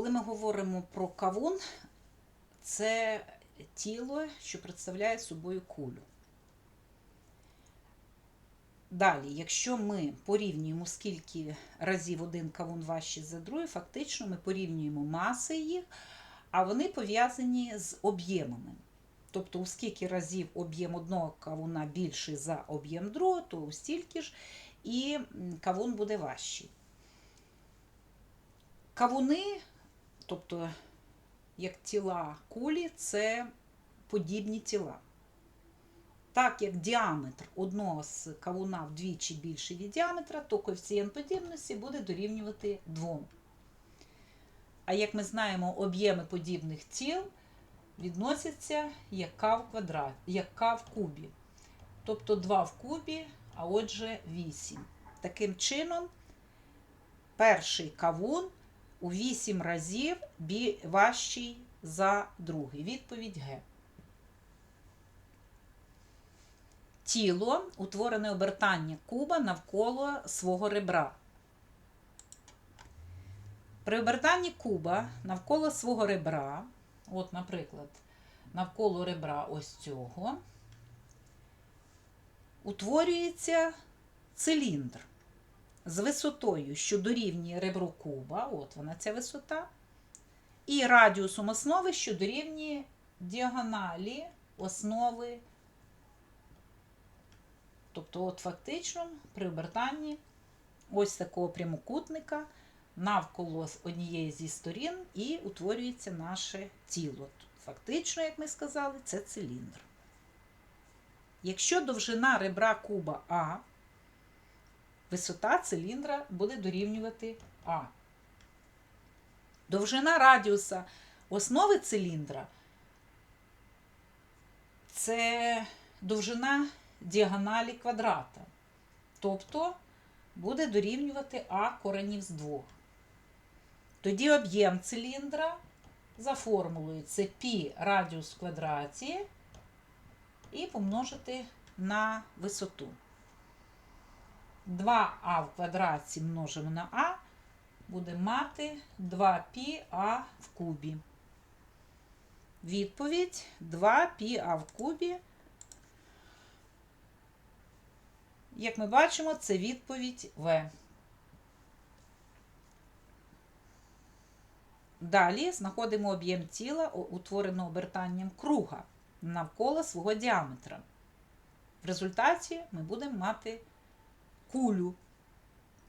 коли ми говоримо про кавун, це тіло, що представляє собою кулю. Далі, якщо ми порівнюємо, скільки разів один кавун важчий за другий, фактично ми порівнюємо маси їх, а вони пов'язані з об'ємами. Тобто, у скільки разів об'єм одного кавуна більший за об'єм другого, то у стільки ж і кавун буде важчий. Кавуни, тобто як тіла кулі, це подібні тіла. Так як діаметр одного з кавуна вдвічі більший від діаметра, то коефіцієнт подібності буде дорівнювати 2. А як ми знаємо, об'єми подібних тіл відносяться як К в квадрат, як К в кубі. Тобто 2 в кубі, а отже 8. Таким чином, перший кавун у 8 разів важчий за другий. Відповідь Г. Тіло утворене обертання куба навколо свого ребра. При обертанні куба навколо свого ребра, от, наприклад, навколо ребра ось цього, утворюється циліндр з висотою, що дорівнює ребру куба, от вона ця висота, і радіусом основи, що дорівнює діагоналі основи. Тобто, от фактично при обертанні ось такого прямокутника навколо однієї зі сторін і утворюється наше тіло. Фактично, як ми сказали, це циліндр. Якщо довжина ребра куба А, висота циліндра буде дорівнювати А. Довжина радіуса основи циліндра це довжина діагоналі квадрата. Тобто буде дорівнювати А коренів з 2. Тоді об'єм циліндра за формулою це π радіус в квадраті і помножити на висоту. 2а в квадраті множимо на а, буде мати 2πa в кубі. Відповідь 2πa в кубі. Як ми бачимо, це відповідь В. Далі знаходимо об'єм тіла, утвореного обертанням круга навколо свого діаметра. В результаті ми будемо мати кулю.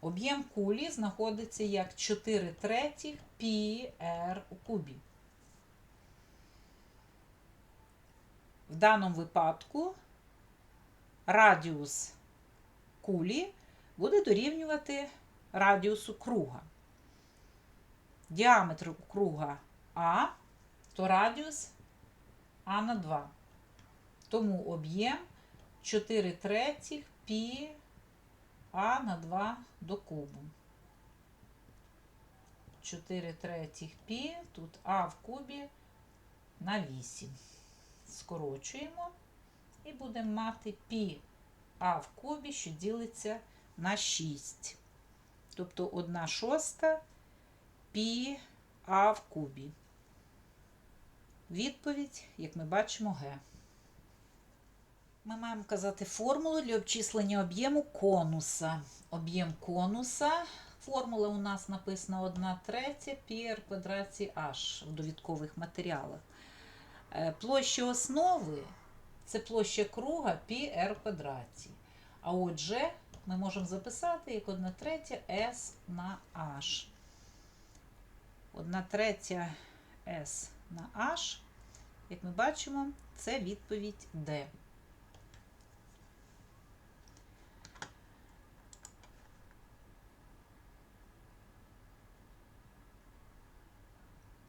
Об'єм кулі знаходиться як 4 третіх πr у кубі. В даному випадку радіус кулі буде дорівнювати радіусу круга. Діаметр круга А, то радіус А на 2. Тому об'єм 4 третіх пі А на 2 до кубу. 4 третіх пі, тут А в кубі на 8. Скорочуємо і будемо мати пі А в кубі, що ділиться на 6. Тобто 1 шоста пі А в кубі. Відповідь, як ми бачимо, Г. Ми маємо казати формулу для обчислення об'єму конуса. Об'єм конуса. Формула у нас написана 1 третя πr квадраті h в довідкових матеріалах. Е, Площа основи це площа круга πr квадраті. А отже, ми можемо записати як 1 третя s на h. 1 третя s на h, як ми бачимо, це відповідь D.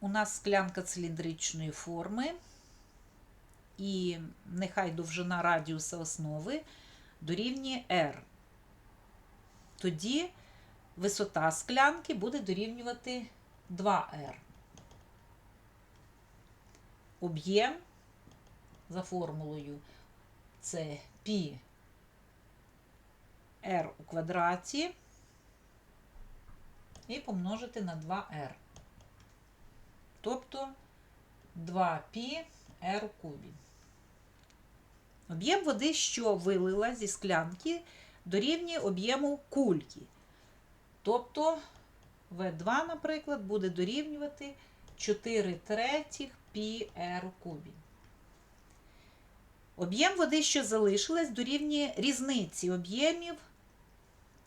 У нас склянка циліндричної форми, і нехай довжина радіуса основи дорівнює R. Тоді висота склянки буде дорівнювати 2R. Об'єм за формулою це π r у квадраті і помножити на 2r. Тобто 2π r кубі. Об'єм води, що вилила зі склянки, дорівнює об'єму кульки. Тобто В2, наприклад, буде дорівнювати 4 третіх πr у кубі. Об'єм води, що залишилась, дорівнює різниці об'ємів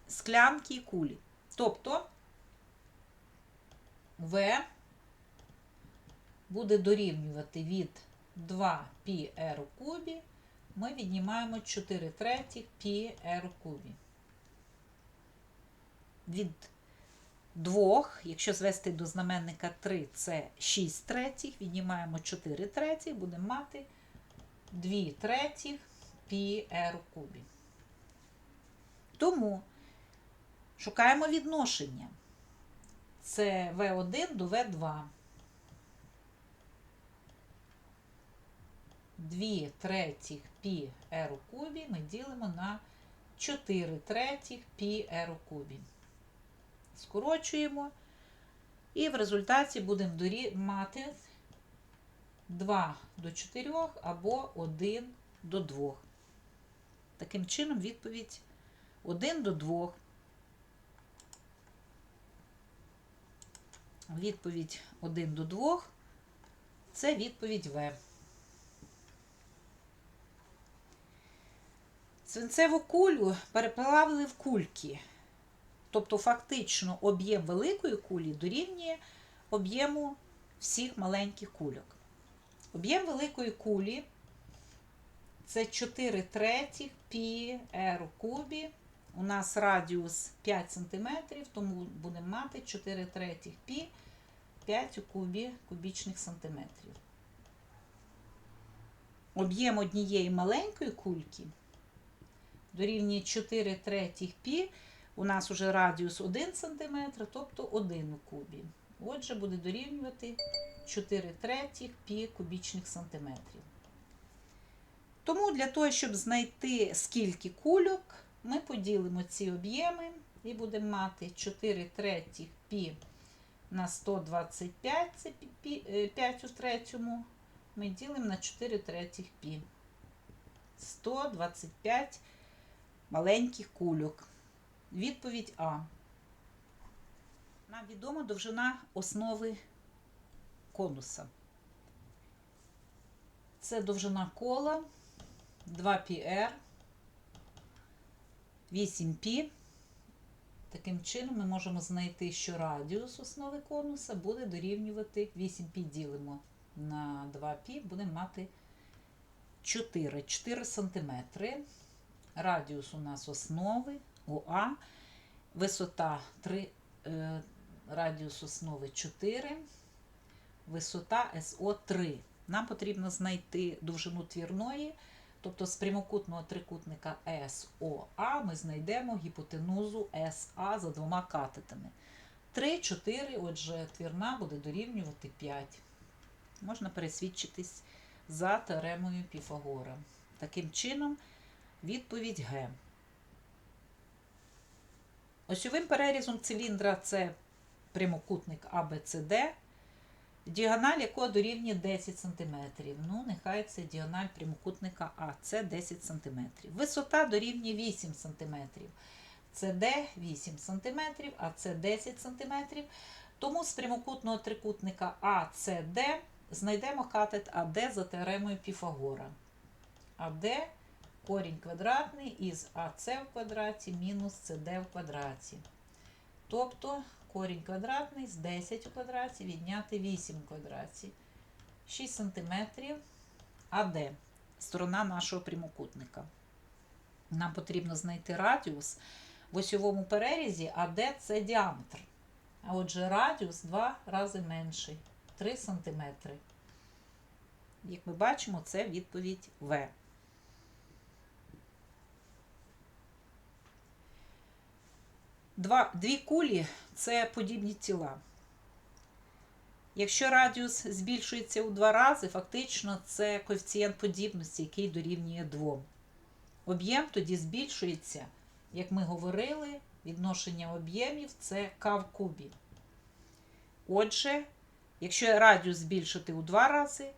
склянки і кулі. Тобто В буде дорівнювати від 2πr у кубі, ми віднімаємо 4 третіх πr у кубі. Від 2, якщо звести до знаменника 3, це 6 третіх, віднімаємо 4 третіх, будемо мати 2 третіх πr у кубі. Тому шукаємо відношення. Це В1 до В2. 2 третіх π r у кубі ми ділимо на 4 третіх π r у кубі. Скорочуємо. І в результаті будемо мати 2 до 4 або 1 до 2. Таким чином, відповідь 1 до 2. Відповідь 1 до 2 це відповідь В. Свинцеву кулю переплавили в кульки. Тобто, фактично, об'єм великої кулі дорівнює об'єму всіх маленьких кульок. Об'єм великої кулі це 4 третіх пі r у кубі. У нас радіус 5 см, тому будемо мати 4 третіх пі 5 у кубі кубічних сантиметрів. Об'єм однієї маленької кульки дорівнює 4 третіх пі. У нас уже радіус 1 см, тобто 1 у кубі. Отже, буде дорівнювати 4 третіх пі кубічних сантиметрів. Тому для того, щоб знайти скільки кульок, ми поділимо ці об'єми і будемо мати 4 третіх пі на 125, це 5 у третьому. Ми ділимо на 4 третіх пі. 125 маленьких кульок. Відповідь А. Нам відома довжина основи конуса. Це довжина кола 2πr, 8π. Таким чином ми можемо знайти, що радіус основи конуса буде дорівнювати 8π ділимо на 2π, будемо мати 4, 4 см. Радіус у нас основи ОА, висота 3, е, радіус основи 4, висота СО 3. Нам потрібно знайти довжину твірної, тобто з прямокутного трикутника СОА ми знайдемо гіпотенузу СА за двома катетами. 3, 4, отже, твірна буде дорівнювати 5. Можна пересвідчитись за теоремою Піфагора. Таким чином, відповідь Г. Осьовим перерізом циліндра це прямокутник ABCD, діагональ якого дорівнює 10 см. Ну, нехай це діагональ прямокутника А, це 10 см. Висота дорівнює 8 см. CD 8 см, а це 10 см. Тому з прямокутного трикутника АЦД знайдемо катет АД за теоремою Піфагора. АД корінь квадратний із АС в квадраті мінус СД в квадраті. Тобто корінь квадратний з 10 у квадраті відняти 8 у квадраті. 6 см АД, сторона нашого прямокутника. Нам потрібно знайти радіус в осьовому перерізі, АД це діаметр. А отже, радіус 2 рази менший 3 см. Як ми бачимо, це відповідь В. Два, Дві кулі це подібні тіла. Якщо радіус збільшується у два рази, фактично це коефіцієнт подібності, який дорівнює 2. Об'єм тоді збільшується, як ми говорили, відношення об'ємів це К в кубі. Отже, Якщо радіус збільшити у 2 рази,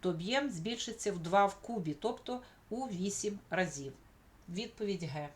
то об'єм збільшиться в 2 в кубі, тобто у 8 разів. Відповідь Г.